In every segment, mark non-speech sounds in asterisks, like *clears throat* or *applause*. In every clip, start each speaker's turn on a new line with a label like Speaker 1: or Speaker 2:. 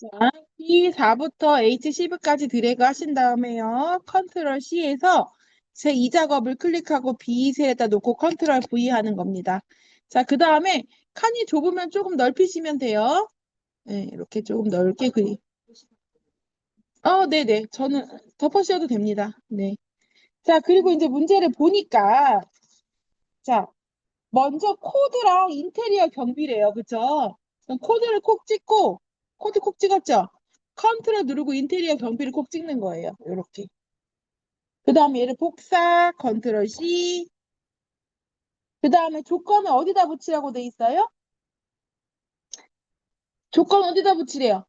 Speaker 1: 자, B4부터 H10까지 드래그 하신 다음에요. 컨트롤 C에서 제 2작업을 클릭하고 B 셀에다 놓고 컨트롤 V 하는 겁니다. 자, 그 다음에 칸이 좁으면 조금 넓히시면 돼요. 네, 이렇게 조금 넓게 그리. 어, 네네. 저는 덮으셔도 됩니다. 네. 자, 그리고 이제 문제를 보니까, 자, 먼저 코드랑 인테리어 경비래요. 그쵸? 코드를 콕 찍고, 코드 콕 찍었죠? 컨트롤 누르고 인테리어 경비를 콕 찍는 거예요. 이렇게. 그 다음에 얘를 복사, 컨트롤 C. 그 다음에 조건을 어디다 붙이라고 돼 있어요? 조건 어디다 붙이래요?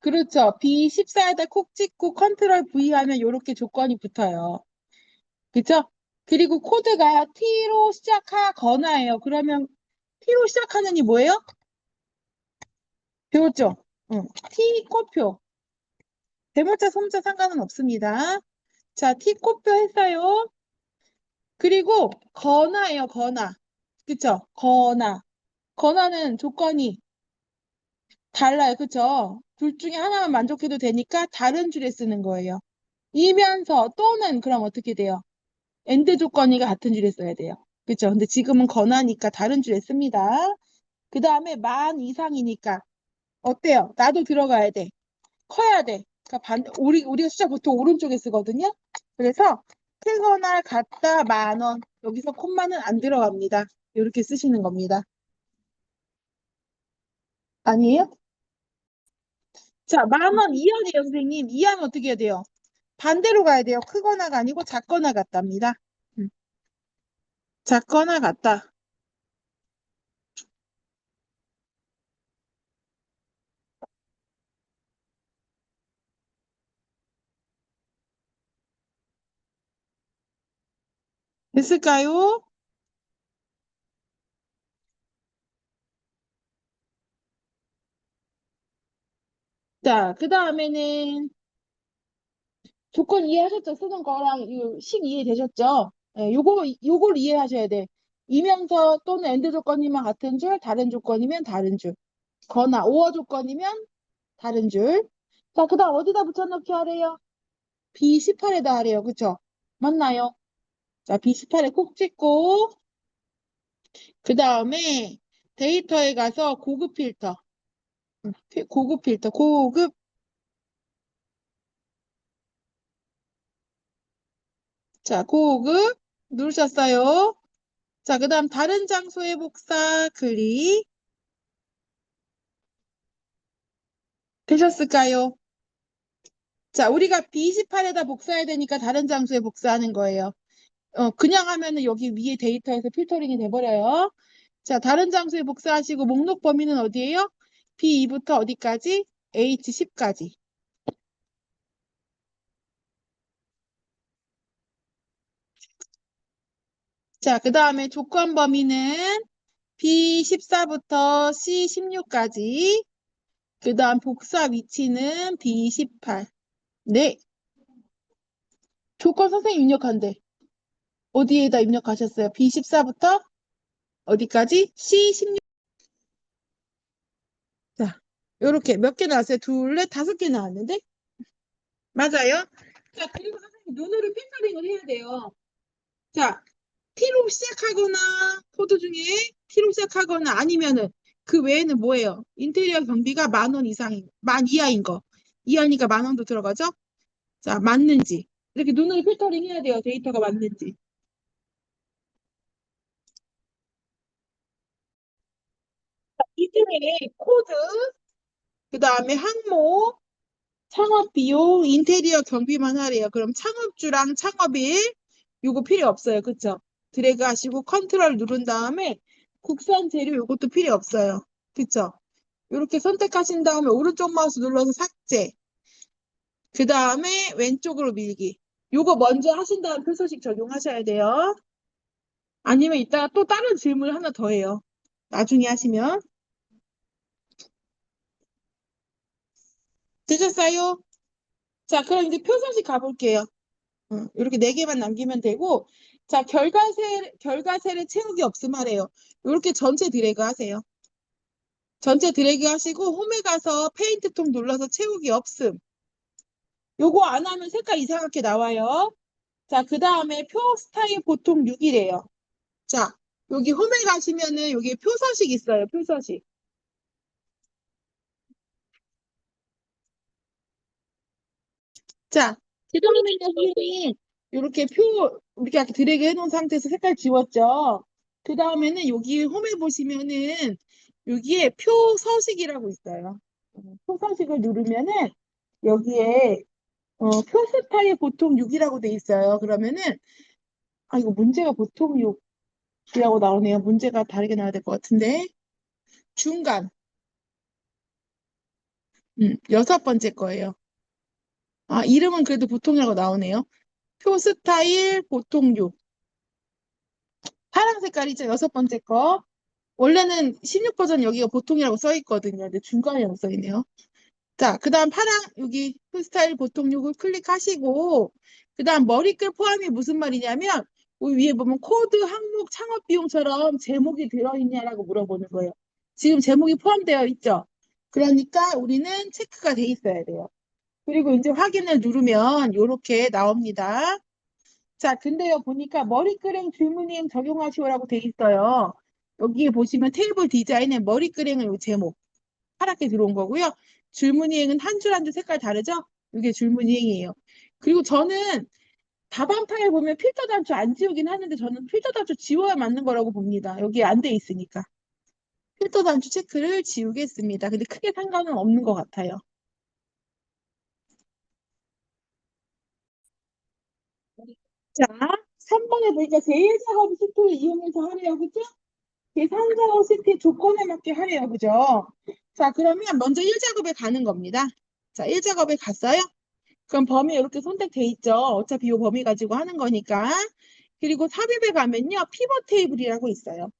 Speaker 1: 그렇죠. B14에다 콕 찍고 컨트롤 V 하면 이렇게 조건이 붙어요. 그쵸? 그리고 코드가 T로 시작하거나예요. 그러면 T로 시작하는 이 뭐예요? 배웠죠? 응. T 꼬표. 대문자, 소문자 상관은 없습니다. 자, T 꼬표 했어요. 그리고 거나예요, 거나. 그쵸? 거나. 거나는 조건이 달라요. 그쵸? 둘 중에 하나만 만족해도 되니까 다른 줄에 쓰는 거예요. 이면서 또는 그럼 어떻게 돼요? 엔드 조건이가 같은 줄에 써야 돼요. 그쵸? 근데 지금은 건하니까 다른 줄에 씁니다. 그 다음에 만 이상이니까 어때요? 나도 들어가야 돼. 커야 돼. 그러니까 반, 우리, 우리가 숫자 보통 오른쪽에 쓰거든요. 그래서 크거나 같다 만 원. 여기서 콤마는 안 들어갑니다. 이렇게 쓰시는 겁니다. 아니에요? 자, 만 원 이하네요, 선생님. 이하면 어떻게 해야 돼요? 반대로 가야 돼요. 크거나가 아니고 작거나 같답니다. 음. 작거나 같다. 됐을까요? 자, 그 다음에는 조건 이해하셨죠? 쓰는 거랑 이식 이해되셨죠? 예, 요거, 요걸 이해하셔야 돼. 이면서 또는 엔드 조건이면 같은 줄, 다른 조건이면 다른 줄. 거나 오어 조건이면 다른 줄. 자, 그 다음 어디다 붙여넣기 하래요? B18에다 하래요. 그쵸? 맞나요? 자, B18에 콕 찍고, 그 다음에 데이터에 가서 고급 필터. 음, 피- 고급 필터, 고급. 자, 고급 누르셨어요. 자, 그 다음 다른 장소의 복사 클릭. 되셨을까요? 자, 우리가 B28에다 복사해야 되니까 다른 장소에 복사하는 거예요. 어, 그냥 하면은 여기 위에 데이터에서 필터링이 돼버려요. 자, 다른 장소에 복사하시고 목록 범위는 어디예요? B2부터 어디까지? H10까지. 자, 그 다음에 조건 범위는 B14부터 C16까지. 그 다음 복사 위치는 B18. 네. 조건 선생님 입력한대. 어디에다 입력하셨어요? B14부터 어디까지? C16. 자, 요렇게 몇 개 나왔어요? 둘, 넷, 다섯 개 나왔는데? 맞아요? 자, 그리고 선생님 눈으로 필터링을 해야 돼요. 자, T로 시작하거나 코드 중에 T로 시작하거나 아니면은 그 외에는 뭐예요? 인테리어 경비가 만 원 이상인, 만 이하인 거. 이하니까 만 원도 들어가죠? 자, 맞는지. 이렇게 눈으로 필터링 해야 돼요. 데이터가 맞는지. 이틀에 코드, 그 다음에 항목, 창업 비용, 인테리어 경비만 하래요. 그럼 창업주랑 창업일, 요거 필요 없어요. 그쵸? 드래그 하시고 컨트롤 누른 다음에 국산 재료 요것도 필요 없어요. 그쵸? 이렇게 선택하신 다음에 오른쪽 마우스 눌러서 삭제. 그 다음에 왼쪽으로 밀기. 요거 먼저 하신 다음 표서식 적용하셔야 돼요. 아니면 이따가 또 다른 질문 하나 더 해요. 나중에 하시면. 되셨어요? 자, 그럼 이제 표서식 가볼게요. 응, 이렇게 네 개만 남기면 되고, 자, 결과세, 결과세를 채우기 없음 하래요. 이렇게 전체 드래그 하세요. 전체 드래그 하시고 홈에 가서 페인트 통 눌러서 채우기 없음. 요거 안 하면 색깔 이상하게 나와요. 자, 그 다음에 표 스타일 보통 6이래요. 자, 여기 홈에 가시면은 여기 표서식 있어요. 표서식. 자, 그 다음에 선생님 이렇게 표 우리가 드래그 해놓은 상태에서 색깔 지웠죠. 그 다음에는 여기 홈에 보시면은 여기에 표 서식이라고 있어요. 어, 표 서식을 누르면은 여기에 어, 표 스타일 보통 6이라고 돼 있어요. 그러면은 아 이거 문제가 보통 6이라고 나오네요. 문제가 다르게 나와야 될 것 같은데 중간 음, 여섯 번째 거예요. 아 이름은 그래도 보통이라고 나오네요. 표 스타일 보통 6 파란 색깔 이죠. 여섯 번째 거. 원래는 16 버전 여기가 보통이라고 써 있거든요. 근데 중간이라고 써 있네요. 자, 그 다음 파랑 여기 프스타일 보통 6을 클릭하시고 그 다음 머리끌 포함이 무슨 말이냐면 위에 보면 코드 항목 창업 비용처럼 제목이 들어있냐라고 물어보는 거예요. 지금 제목이 포함되어 있죠. 그러니까 우리는 체크가 돼 있어야 돼요. 그리고 이제 확인을 누르면 이렇게 나옵니다. 자, 근데요 보니까 머리끄랭 줄무늬 적용하시오라고 돼 있어요. 여기에 보시면 테이블 디자인에 머리끄랭은 요 제목 파랗게 들어온 거고요. 줄무늬행은 한줄 한 줄 색깔 다르죠? 이게 줄무늬행이에요. 그리고 저는 파일 보면 필터 단추 안 지우긴 하는데 저는 필터 단추 지워야 맞는 거라고 봅니다. 여기 안 돼 있으니까. 필터 단추 체크를 지우겠습니다. 근데 크게 상관은 없는 것 같아요. 자, 3번에 보니까 제1작업 시트를 이용해서 하래요. 그죠? 제3작업 시트 조건에 맞게 하래요. 그죠? 자, 그러면 먼저 1작업에 가는 겁니다. 자, 1작업에 갔어요? 그럼 범위 이렇게 선택돼 있죠. 어차피 이 범위 가지고 하는 거니까. 그리고 삽입에 가면요. 피벗 테이블이라고 있어요.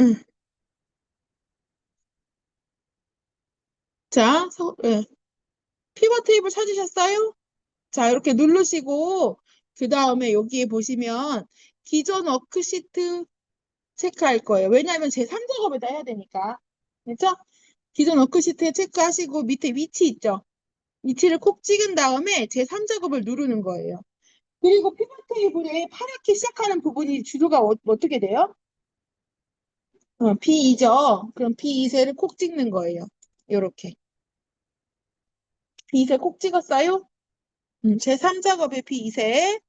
Speaker 1: 음. 자, 서, 예. 피벗 테이블 찾으셨어요? 자, 이렇게 누르시고 그 다음에 여기에 보시면 기존 워크시트 체크할 거예요. 왜냐하면 제 3작업에다 해야 되니까. 그렇죠? 기존 워크시트에 체크하시고 밑에 위치 있죠? 위치를 콕 찍은 다음에 제 3작업을 누르는 거예요. 그리고 피벗 테이블에 파랗게 시작하는 부분이 주소가 어, 떻게 돼요? 어, P2죠. 그럼 P2세를 콕 찍는 거예요. 이렇게. P2세 콕 찍었어요? 음, 제 3작업의 P2세.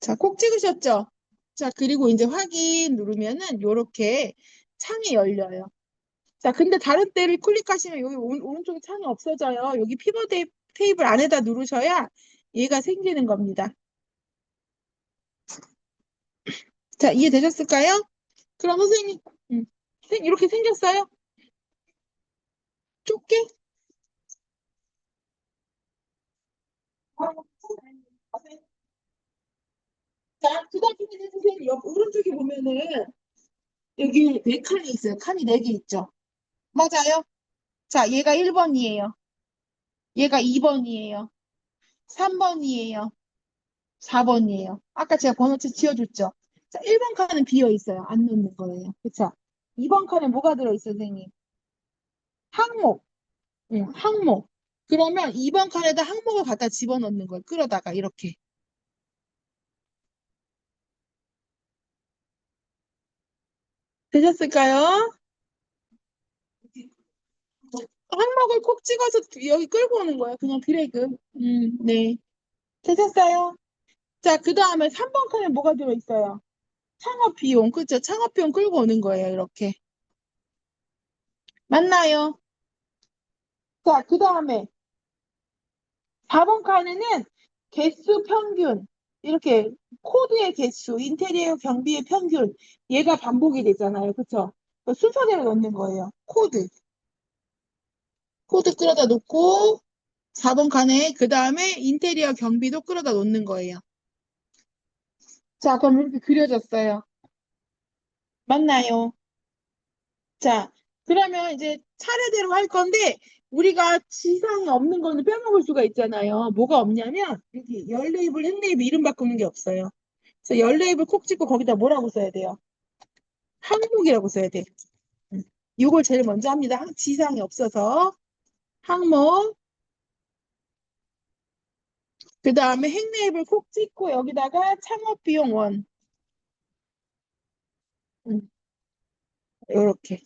Speaker 1: 자, 콕 찍으셨죠? 자, 그리고 이제 확인 누르면은 이렇게 창이 열려요. 자, 근데 다른 때를 클릭하시면 여기 오, 오른쪽에 창이 없어져요. 여기 피벗 테이- 테이블 안에다 누르셔야 얘가 생기는 겁니다. 자, 이해되셨을까요? 그럼 선생님, 음, 이렇게 생겼어요? 좁게? 자, 그 다음에 선생님 옆 오른쪽에 보면은 여기 네 칸이 있어요. 칸이 네 개 있죠. 맞아요. 자, 얘가 1번이에요. 얘가 2번이에요. 3번이에요. 4번이에요. 아까 제가 번호체 지어줬죠. 자, 1번 칸은 비어 있어요. 안 넣는 거예요. 그쵸? 2번 칸에 뭐가 들어있어요, 선생님? 항목. 응, 항목. 그러면 2번 칸에다 항목을 갖다 집어넣는 거예요. 끌어다가 이렇게. 되셨을까요? 항목을 콕 찍어서 여기 끌고 오는 거예요. 그냥 드래그. 음, 네. 되셨어요? 자, 그 다음에 3번 칸에 뭐가 들어있어요? 창업 비용. 그죠? 창업 비용 끌고 오는 거예요. 이렇게. 맞나요? 자, 그 다음에 4번 칸에는 개수 평균. 이렇게 코드의 개수, 인테리어 경비의 평균. 얘가 반복이 되잖아요. 그쵸? 그 순서대로 넣는 거예요. 코드. 코드 끌어다 놓고 4번 칸에 그 다음에 인테리어 경비도 끌어다 놓는 거예요. 자, 그럼 이렇게 그려졌어요. 맞나요? 자, 그러면 이제 차례대로 할 건데 우리가 지상이 없는 거는 빼먹을 수가 있잖아요. 뭐가 없냐면 여기 열 레이블, 행 레이블 이름 바꾸는 게 없어요. 자, 열 레입을 콕 찍고 거기다 뭐라고 써야 돼요? 항목이라고 써야 돼. 음. 이걸 제일 먼저 합니다. 항- 지상이 없어서. 항목. 그 다음에 행레입을 콕 찍고 여기다가 창업 비용 원. 음. 요렇게.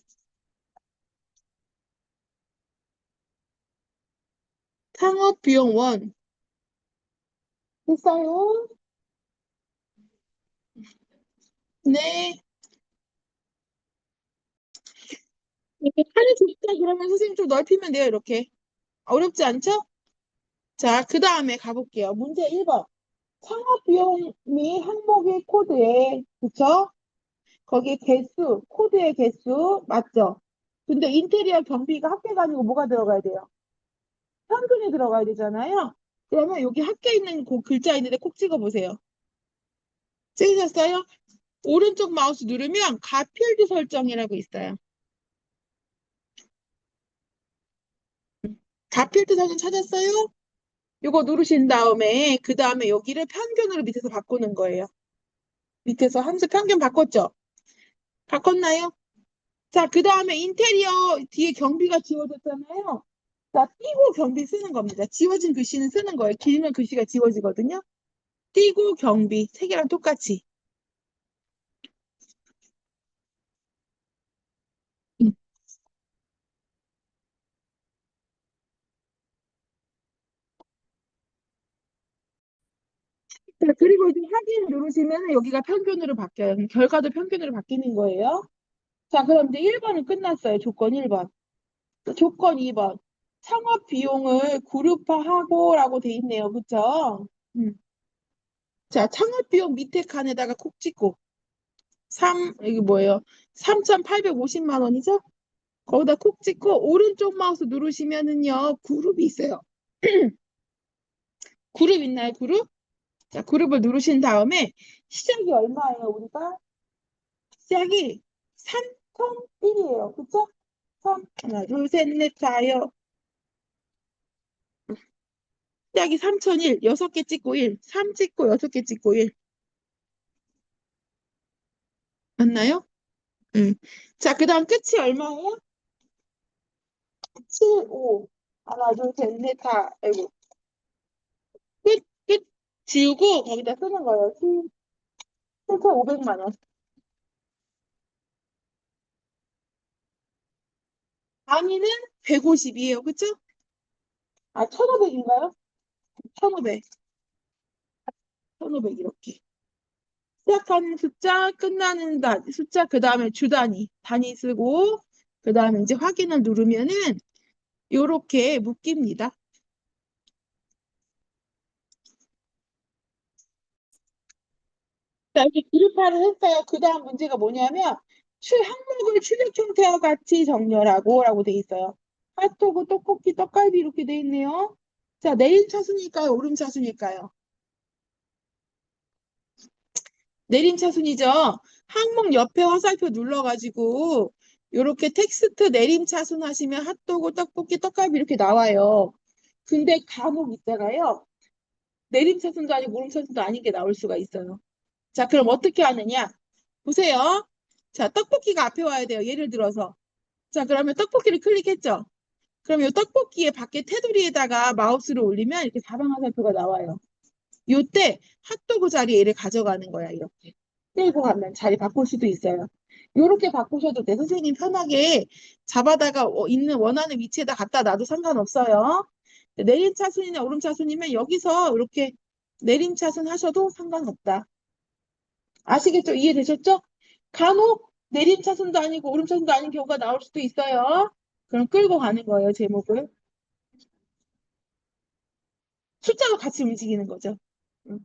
Speaker 1: 창업비용 원. 됐어요? 네. 이렇게 판이 좁다 그러면 선생님 좀 넓히면 돼요, 이렇게. 어렵지 않죠? 자, 그 다음에 가볼게요. 문제 1번. 창업 비용이 항목의 코드에, 그쵸? 거기에 개수, 코드의 개수, 맞죠? 근데 인테리어 경비가 합계가 아니고 뭐가 들어가야 돼요? 평균이 들어가야 되잖아요? 그러면 여기 합계 있는 그 글자 있는데 콕 찍어보세요. 찍으셨어요? 오른쪽 마우스 누르면 가필드 설정이라고 있어요. 가필드 설정 찾았어요? 요거 누르신 다음에 그 다음에 여기를 평균으로 밑에서 바꾸는 거예요. 밑에서 함수 평균 바꿨죠? 바꿨나요? 자, 그 다음에 인테리어 뒤에 경비가 지워졌잖아요. 자, 띄고 경비 쓰는 겁니다. 지워진 글씨는 쓰는 거예요. 길면 글씨가 지워지거든요. 띄고 경비 세 개랑 똑같이. 음. 자, 그리고 이제 확인 누르시면 여기가 평균으로 바뀌어요. 결과도 평균으로 바뀌는 거예요. 자, 그럼 이제 1번은 끝났어요. 조건 1번. 조건 2번. 창업 비용을 그룹화하고 라고 돼 있네요. 그쵸? 음. 자, 창업 비용 밑에 칸에다가 콕 찍고 3, 이게 뭐예요? 3,850만 원이죠? 거기다 콕 찍고 오른쪽 마우스 누르시면은요. 그룹이 있어요. *clears throat* 그룹 있나요? 그룹? 자, 그룹을 누르신 다음에 시작이 얼마예요? 우리가? 시작이 3,001이에요. 그쵸? 3, 하나, 둘, 셋, 넷, 다요. 시작이 3,001, 6개 찍고 1, 3 찍고 6개 찍고 1. 맞나요? 응. 자, 그 다음 끝이 얼마예요? 7, 5. 하나, 둘, 셋, 넷, 다. 아이고. 끝, 끝. 지우고 거기다 쓰는 거예요. 7,500만 원. 단위는 150이에요. 그쵸? 아, 1,500인가요? 1,500. 1,500 이렇게. 시작하는 숫자, 끝나는 단, 숫자, 그 다음에 주 단위, 단위 쓰고, 그 다음에 이제 확인을 누르면은, 요렇게 묶입니다. 자, 이렇게 그룹화를 했어요. 그 다음 문제가 뭐냐면, 출, 항목을 출력 형태와 같이 정렬하고, 라고 돼 있어요. 핫도그, 떡볶이, 떡갈비 이렇게 돼 있네요. 자, 내림 차순일까요? 오름 차순일까요? 내림 차순이죠. 항목 옆에 화살표 눌러가지고 이렇게 텍스트 내림 차순 하시면 핫도그, 떡볶이, 떡갈비 이렇게 나와요. 근데 과목 있잖아요. 내림 차순도 아니고 오름 차순도 아닌 게 나올 수가 있어요. 자, 그럼 어떻게 하느냐? 보세요. 자, 떡볶이가 앞에 와야 돼요. 예를 들어서. 자, 그러면 떡볶이를 클릭했죠? 그럼 이 떡볶이의 밖에 테두리에다가 마우스를 올리면 이렇게 사방 화살표가 나와요. 요때 핫도그 자리에 얘를 가져가는 거야, 이렇게. 끌고 가면 자리 바꿀 수도 있어요. 요렇게 바꾸셔도 돼. 선생님 편하게 잡아다가 어, 있는 원하는 위치에다 갖다 놔도 상관없어요. 내림 차순이나 오름 차순이면 여기서 이렇게 내림 차순 하셔도 상관없다. 아시겠죠? 이해되셨죠? 간혹 내림 차순도 아니고 오름 차순도 아닌 경우가 나올 수도 있어요. 그럼 끌고 가는 거예요, 제목을. 숫자도 같이 움직이는 거죠. 음.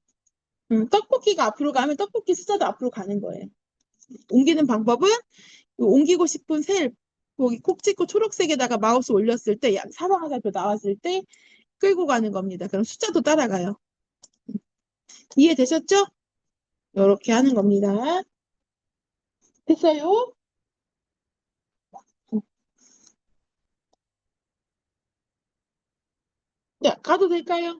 Speaker 1: 음, 떡볶이가 앞으로 가면 떡볶이 숫자도 앞으로 가는 거예요. 옮기는 방법은 옮기고 싶은 셀 거기 콕 찍고 초록색에다가 마우스 올렸을 때 야- 사방 화살표 나왔을 때 끌고 가는 겁니다. 그럼 숫자도 따라가요. 이해되셨죠? 이렇게 하는 겁니다. 됐어요? 자, 가도 될까요?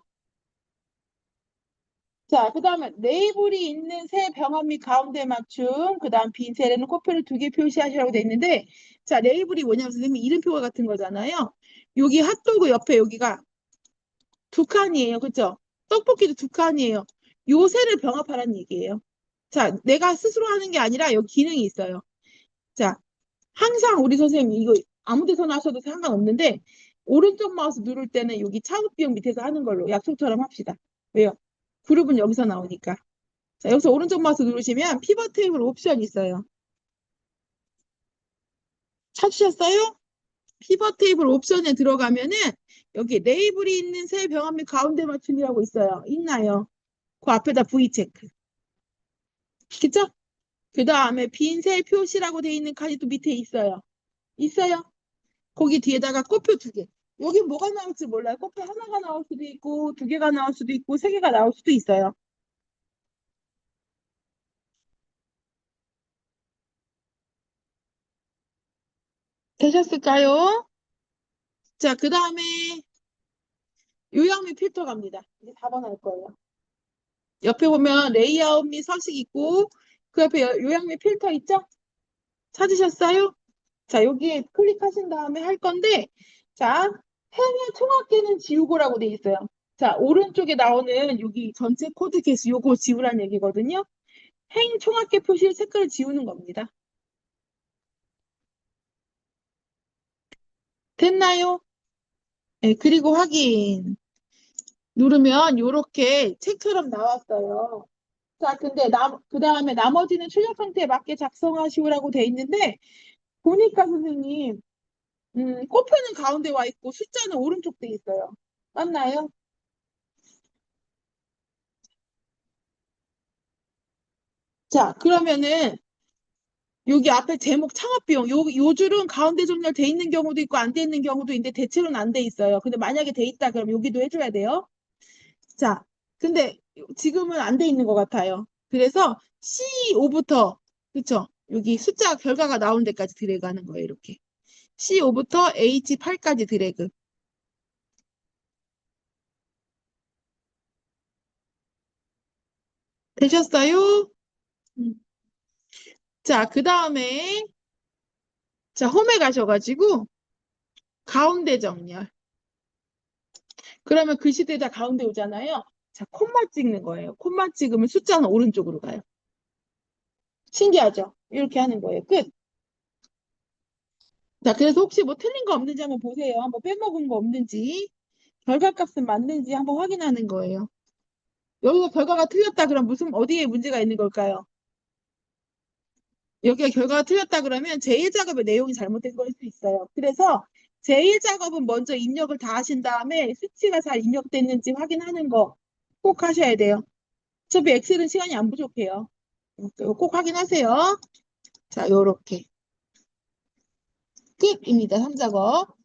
Speaker 1: 자, 그 다음에 네이블이 있는 세 병합 및 가운데 맞춤, 그 다음 빈 셀에는 코표를 두 개 표시하시라고 돼 있는데, 자, 레이블이 뭐냐면 선생님 이름표가 같은 거잖아요. 여기 핫도그 옆에 여기가 두 칸이에요. 그죠? 떡볶이도 두 칸이에요. 요 세를 병합하라는 얘기예요. 자, 내가 스스로 하는 게 아니라 여기 기능이 있어요. 자, 항상 우리 선생님 이거 아무 데서나 하셔도 상관없는데 오른쪽 마우스 누를 때는 여기 차급 비용 밑에서 하는 걸로 약속처럼 합시다. 왜요? 그룹은 여기서 나오니까. 자, 여기서 오른쪽 마우스 누르시면 피벗 테이블 옵션 있어요. 찾으셨어요? 피벗 테이블 옵션에 들어가면은 여기 레이블이 있는 세 병합 및 가운데 맞춤이라고 있어요. 있나요? 그 앞에다 V 체크. 그쵸? 그 다음에 빈 셀 표시라고 돼 있는 칸이 또 밑에 있어요. 있어요? 거기 뒤에다가 꽃표 두 개. 여기 뭐가 나올지 몰라요. 꽃표 하나가 나올 수도 있고, 두 개가 나올 수도 있고, 세 개가 나올 수도 있어요. 되셨을까요? 자, 그 다음에 요약 및 필터 갑니다. 이제 4번 할 거예요. 옆에 보면 레이아웃 및 서식 있고, 그 옆에 요- 요약 및 필터 있죠? 찾으셨어요? 자, 여기에 클릭하신 다음에 할 건데, 자, 행의 총합계는 지우고라고 돼 있어요. 자, 오른쪽에 나오는 여기 전체 코드 개수 요거 지우라는 얘기거든요. 행 총합계 표시 색깔을 지우는 겁니다. 됐나요? 네, 그리고 확인. 누르면 요렇게 책처럼 나왔어요. 자, 근데 나, 그 다음에 나머지는 출력 상태에 맞게 작성하시오라고 돼 있는데, 보니까 선생님, 음, 꽃표는 가운데 와 있고 숫자는 오른쪽 돼 있어요. 맞나요? 자, 그러면은 여기 앞에 제목 창업비용 요, 요 줄은 가운데 정렬 돼 있는 경우도 있고 안 돼 있는 경우도 있는데 대체로는 안 돼 있어요. 근데 만약에 돼 있다 그럼 여기도 해줘야 돼요. 자, 근데 지금은 안 돼 있는 것 같아요. 그래서 C5부터 그쵸? 여기 숫자 결과가 나온 데까지 하는 거예요. 이렇게. C5부터 H8까지 드래그. 되셨어요? 음. 자, 그 다음에 자, 홈에 가셔가지고 가운데 정렬. 그러면 글씨들이 다 가운데 오잖아요. 자, 콤마 찍는 거예요. 콤마 찍으면 숫자는 오른쪽으로 가요. 신기하죠? 이렇게 하는 거예요. 끝. 자, 그래서 혹시 뭐 틀린 거 없는지 한번 보세요. 한번 빼먹은 거 없는지, 결과값은 맞는지 한번 확인하는 거예요. 여기서 결과가 틀렸다 그럼 무슨 어디에 문제가 있는 걸까요? 여기가 결과가 틀렸다 그러면 제1작업의 내용이 잘못된 거일 수 있어요. 그래서 제1작업은 먼저 입력을 다 하신 다음에 수치가 잘 입력됐는지 확인하는 거 꼭 하셔야 돼요. 어차피 엑셀은 시간이 안 부족해요. 꼭 확인하세요. 자, 요렇게. 끝입니다. 3작업.